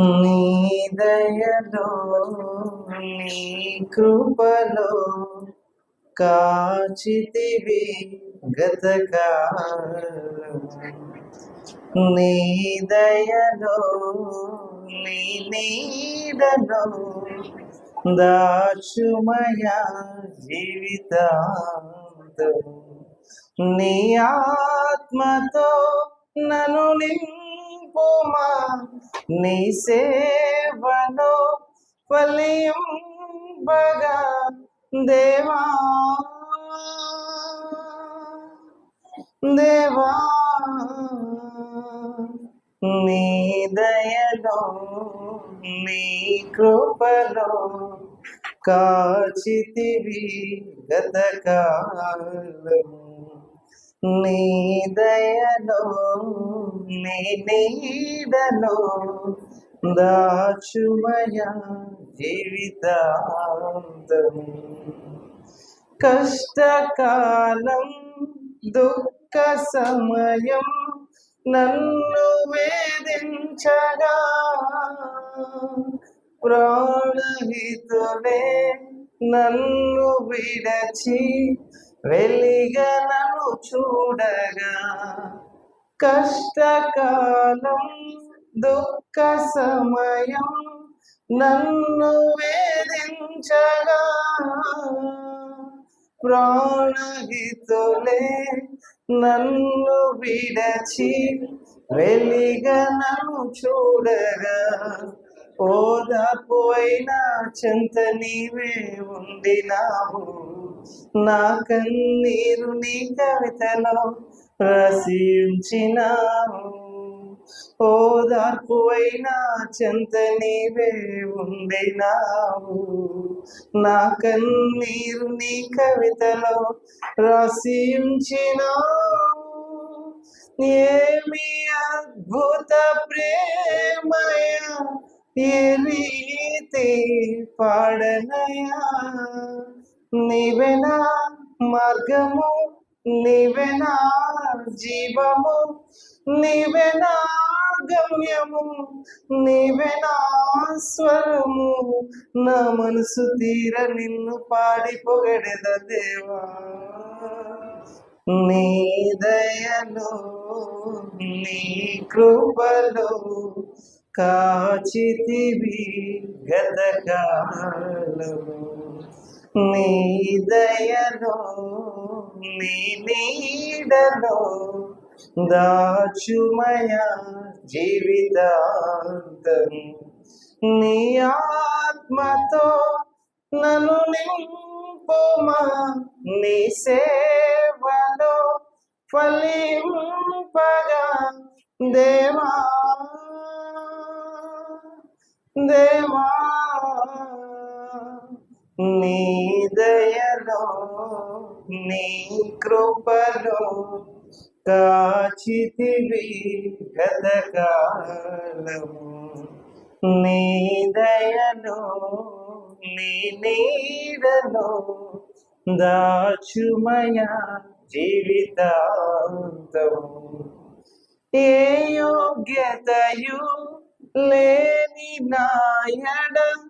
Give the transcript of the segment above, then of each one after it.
నీ దయలో నీ కృపలో కాచితివి గతకాలం. నీ దయలో నీ నీడలో దాచుమయ జీవితాంతం. నీ ఆత్మతో నను నన్ను నింపుమా నీ సేవలో ఫలింపగా దేవా. దేవా. నీ దయలో నీ కృపలో కాచితివి గతకాలము. నీ దయలో నీ నీడలో దాచుమయ జీవితాంతము కష్టకాలం దుఃఖ సమయం నన్ను వేధించగా. ప్రాణహితులే నన్ను విడచి వెలిగా నన్ను చూడగా కష్టకాలం దుఃఖ సమయం నన్ను వేధించగా. ప్రాణహితులే నన్ను విడచి వెలిగా నన్ను చూడగా. ఓదాపోయిన చెంత నీవే ఉండినావు. నా కన్నీరు నీ కవితలో రసించినావు. ఓదార్పు చెంత నీవే ఉండినావు. నా కన్నీరు నీ కవితలో రసించినావు. ఏమి అద్భుత ప్రేమయ ఏ రీతి పాడనయా. నీవెనా మార్గము? నీవెనా జీవము? నీవెనా గమ్యము? నీవెనా స్వరము? నా మనసు తీర నిన్ను పాడి పొగడెద దేవా. నీ దయలో నీ కృపలో కాచితివి గతకాలము. నీ దయలో నీ నీడలో దాచుమయ జీవితాంతం. నీ ఆత్మతో నన్ను నింపుమా నీ సేవలో ఫలింపగా. దేవా దేవా. నీ దయలో నీ కృపలో కాచితివి గతకాలము. నీ దయలో నీ నీడలో దాచుమయ జీవితాంతము. ఏ యోగ్యతయు లేని నాయడం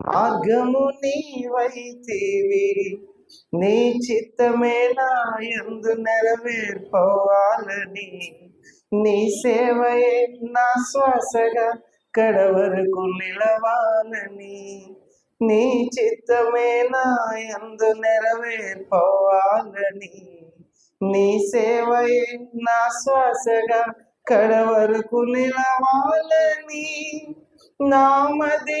మార్గము నీవైతివి నీ చిత్తమే నా యందు నెరవేర్పోవాలని నీ సేవయే నా శ్వాసగా కడవరకు నిలవాలని నీ చిత్తమే నా యందు నెరవేర్పోవాలని నీ సేవయే నా శ్వాసగా కడవరకు నిలవాలని నామది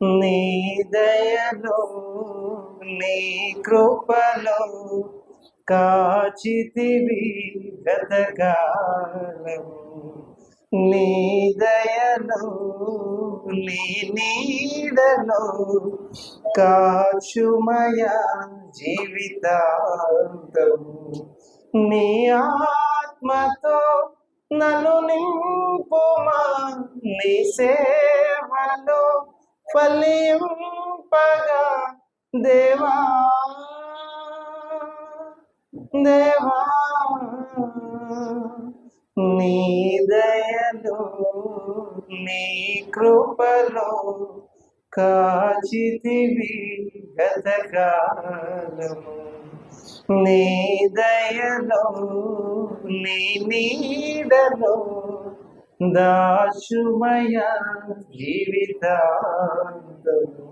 నీ దయలో నీ కృపలో కాచితివి గతకాలము నీ దయలో నీ నీడలో కాచుమయ జీవితాంతము నీ ఆత్మతో నన్ను నింపుమా నీ సే ఫలింపగా దేవా దేవా నీ దయలు నీ కృపలో కాచితివి గతకాలము. నీ దయలో నీ నీడలో దాశుమయ జీవితాంతము.